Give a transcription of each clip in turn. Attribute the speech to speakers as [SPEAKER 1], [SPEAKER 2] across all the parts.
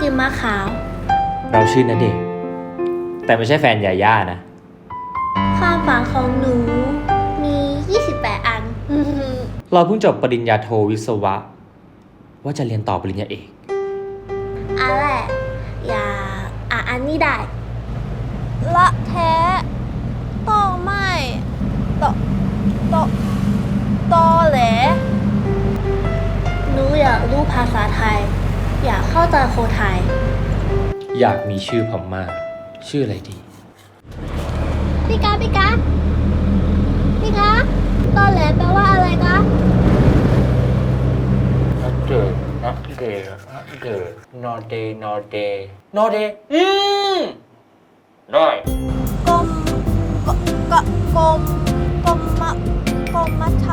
[SPEAKER 1] กินมะขาว
[SPEAKER 2] เราชื่อณเดชน์แต่ไม่ใช่แฟนยาย่านะ
[SPEAKER 1] ความฝันของหนูมี 28 อัน
[SPEAKER 2] เราเพิ่งจบปริญญาโทวิศวะ ว่าจะเรียนต่อปริญญาเอก
[SPEAKER 1] อันแรกอย่าอะอันนี้ได้
[SPEAKER 3] ละแท้ต่อไม่ต่อต่อต่อแหล
[SPEAKER 1] หนูอยากรู้ภาษาไทย อยากเข้าใจคนไทย
[SPEAKER 2] อยากมีชื่อพม่าชื่ออะไรดี
[SPEAKER 1] พี่กาพี่กาพี่คะตอนแหลแปลว่าอะไรคะ
[SPEAKER 2] นักเดินนักเดินนักเดินนอเดนอเดนอเดอืมได้
[SPEAKER 3] กลมกกกลมกลมมะกลมมาท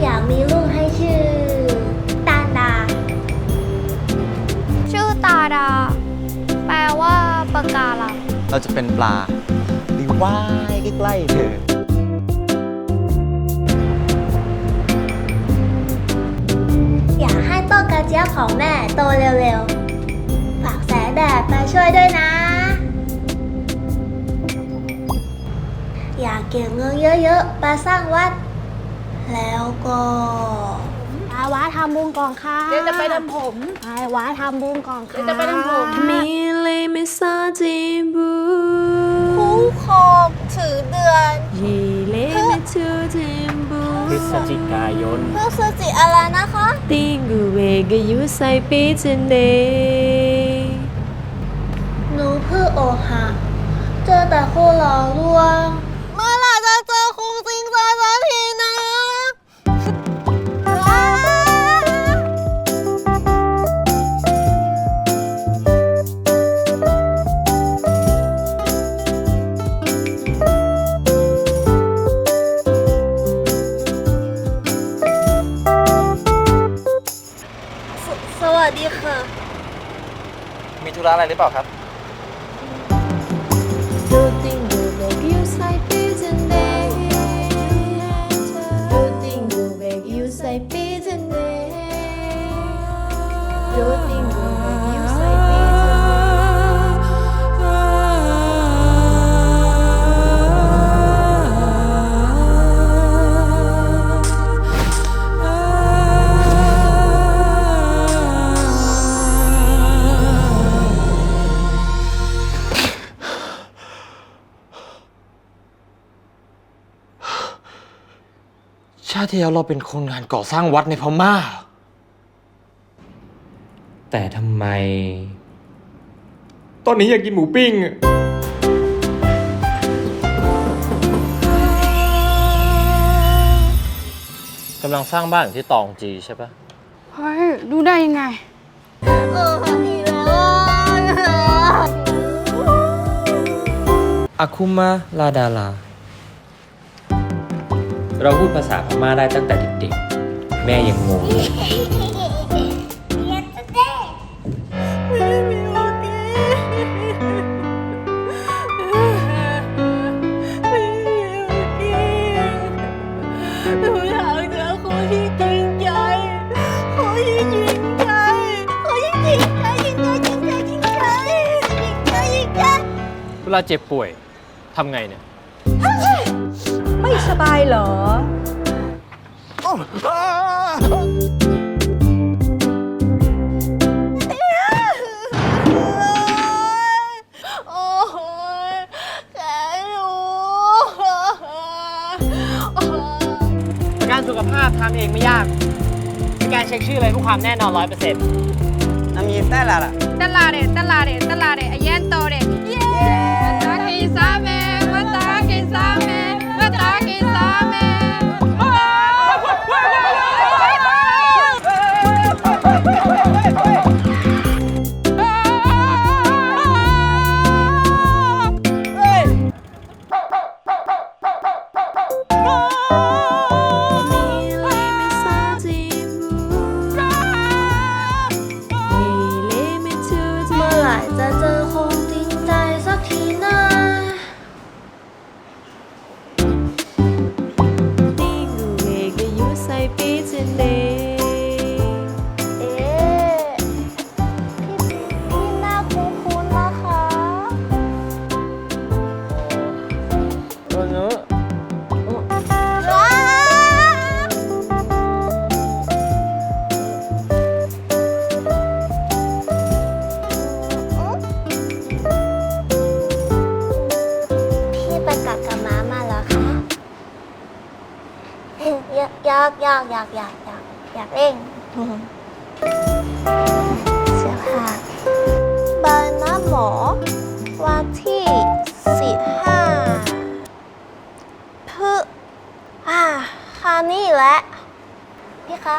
[SPEAKER 1] อยากมีลูกให้ชื่อ
[SPEAKER 4] เราจะเป็นปลาหรือว่ายใกล้ๆเธอ
[SPEAKER 1] อยากให้ต้นกระเจี๊ยบของแม่โตเร็วๆ ฝากแสงแดดมาช่วยด้วยนะ อยากเก็บเงินเยอะๆมาสร้างวัด แล้วก็ วัดทำบุญก่อนค่ะ
[SPEAKER 3] เดี๋ยวจะไปทำผม
[SPEAKER 1] ไปวัดทำบุญก่อนค่ะ
[SPEAKER 3] เดี๋ยวจะไปทำผม
[SPEAKER 5] มีเลยไม่ซาจิบู
[SPEAKER 3] คู่ครองถือเดือน
[SPEAKER 5] ยีเลยไม่ทูจิบู
[SPEAKER 2] พฤศจิกายน
[SPEAKER 3] เพื่อซื้อจิอะไรนะคะ
[SPEAKER 5] ติงกูเวกยูไซปีเจเน
[SPEAKER 1] หนูเพื่อโอหักเจอแต่คู่หล่อลวง
[SPEAKER 3] ระอะ
[SPEAKER 4] ไรหรือเปล่าครับาติที่แล้วเราเป็นคนงานก่อสร้างวัดในพม่า
[SPEAKER 2] แต่ทำไม ตอนนี้อยากกินหมูปิ้งอะ
[SPEAKER 6] กำลังสร้างบ้านอยู่ที่ตองจีใช่ปะ
[SPEAKER 7] เฮ้ย ดูได้ยังไง
[SPEAKER 3] เอออีกแล้วอะ
[SPEAKER 2] อาคุมาลาดาลา เราพูดภาษาพม่าได้ตั้งแต่เด็กๆ แม่ยังงง เว
[SPEAKER 6] ลาเจ็บป่วยทำไงเนี่ย
[SPEAKER 7] สบายเหรอ
[SPEAKER 3] โอ้ยแขนหนู
[SPEAKER 6] ประกันสุขภาพทำเองไม่ยากเป็นการเช็คชื่อเลยเพื่อความแน่นอนร้อยเปอร์เซ็นต์
[SPEAKER 7] Dallare, dallare, dallare, aientore. Yeah! Mataki same, mataki same, mataki
[SPEAKER 1] के सामने। อยากอยากอยากอยากอยากอยากอยากเล่นเสียค่ะบานาหมอวันที่สิบห้าพฤอ่าคานี่แหละพี่คะ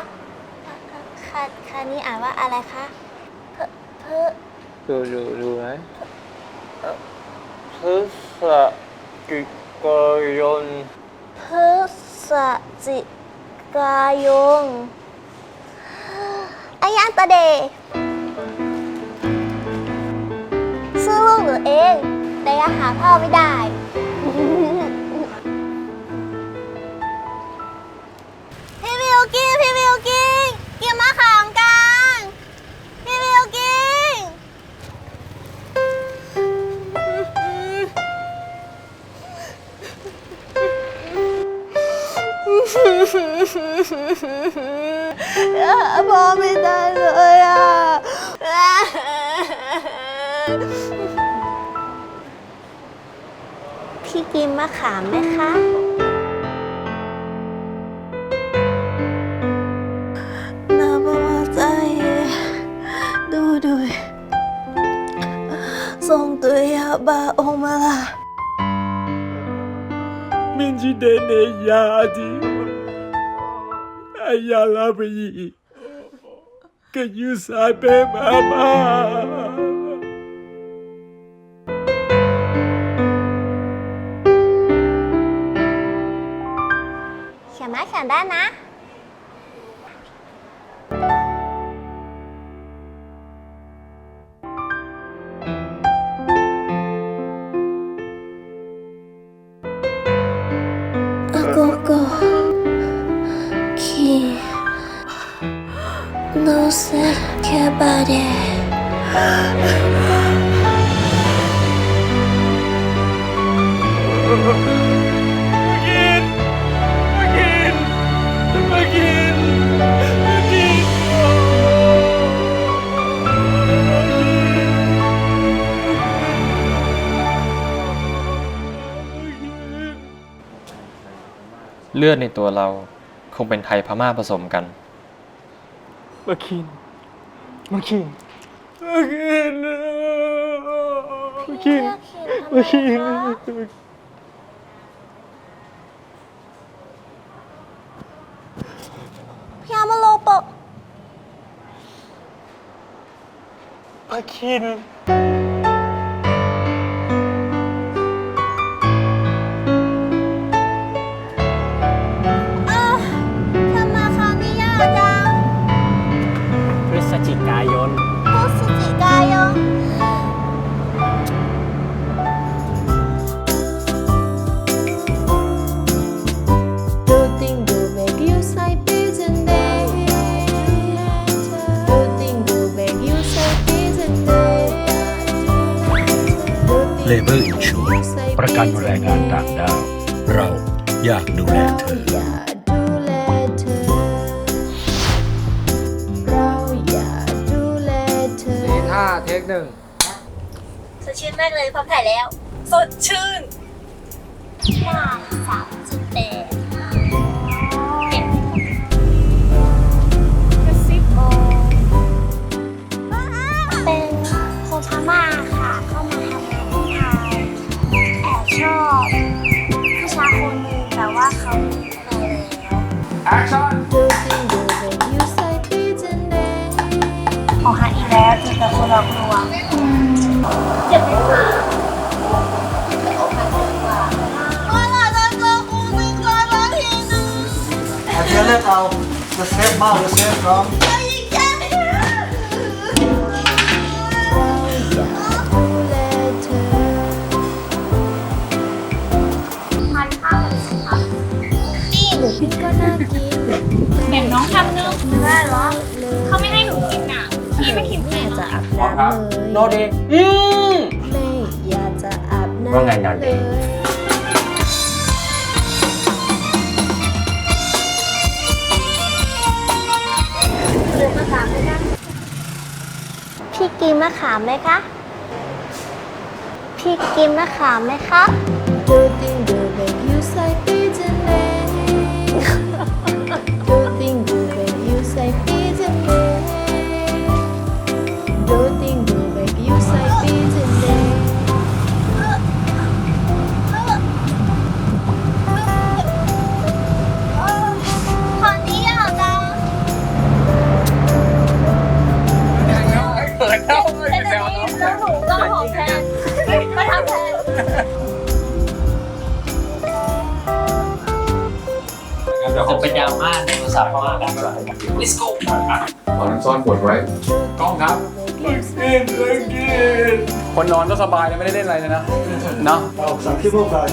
[SPEAKER 1] คาคานี่อ่านว่าอะไรคะพฤพฤ
[SPEAKER 2] ดูดูดูไหมพฤศจิกายน
[SPEAKER 1] พฤศจิ กายงอายันตะเดย์ซื้อลูกหนูเอง แต่ยังหาพ่อไม่ได้ พ่อไม่ได้เลยอะ พี่กินมะขามไหมคะ นาบว่าใจ ดูดูส่งตัวยาบาออกมาละ
[SPEAKER 8] Minci dene yadi Ayala bi Can you sabe mama
[SPEAKER 1] เขียนมา เลื
[SPEAKER 4] อดในตัวเราคงเป็นไทยพม่าผสมกัน
[SPEAKER 8] มาคิน มาคิน มาคินมาคินมาคิน
[SPEAKER 1] พี่อามาโลปะ
[SPEAKER 8] พาคิน
[SPEAKER 9] เท
[SPEAKER 6] คหนึ่ง
[SPEAKER 1] สดชื่นมากเลยพร้อมถ่ายแล้ว สดชื่นหน้าสามจุดแปดกระซิบโอเป็นคนพม่าค่ะเข้ามาทำงานที่ไทยแอบชอบผู้ชายคนหนึ่งแต่ว่าเขามีแฟนแล้ว
[SPEAKER 5] Good thing do
[SPEAKER 1] แล้วเจอแต่คนหลอกลวงเจ็บไหมคะว่าเราจะเจอครูหนึ่งคนละทีหนึง
[SPEAKER 2] อาเทียเลือกเอาจะเซฟเมาหรือเซฟร้อง
[SPEAKER 1] จะยิงแก
[SPEAKER 5] ดูแลเธอ
[SPEAKER 1] ทานข้าวกันสิคะนี่หนู
[SPEAKER 5] พี่ก็น่ากิน
[SPEAKER 7] แบ่งน้องทำนึง
[SPEAKER 1] ได้เหรอ
[SPEAKER 5] จะอาบ
[SPEAKER 2] พร้อมครับ
[SPEAKER 5] น้ำเลย
[SPEAKER 2] โนเดอืม
[SPEAKER 5] ไม่อยากจะอาบน้ำ
[SPEAKER 2] ว่าไงนอน
[SPEAKER 5] เล
[SPEAKER 2] ดี
[SPEAKER 5] ย
[SPEAKER 1] พี่กินมะขามไหมคะ พี่กินมะขามไหมคะ
[SPEAKER 5] แล้วหนูต้องห
[SPEAKER 1] อมแทนไม่ทำแทน
[SPEAKER 10] จะเป็นยาม่าในโทรศัพท์เพราะว่าการแบบ let's go
[SPEAKER 11] ตอนซ่อนบทไว้
[SPEAKER 5] กล้องครับคนนอนก็สบายนะไม่ได้เล่นอะไรเลยนะเนาะ
[SPEAKER 12] ออกสังที่พวกเรา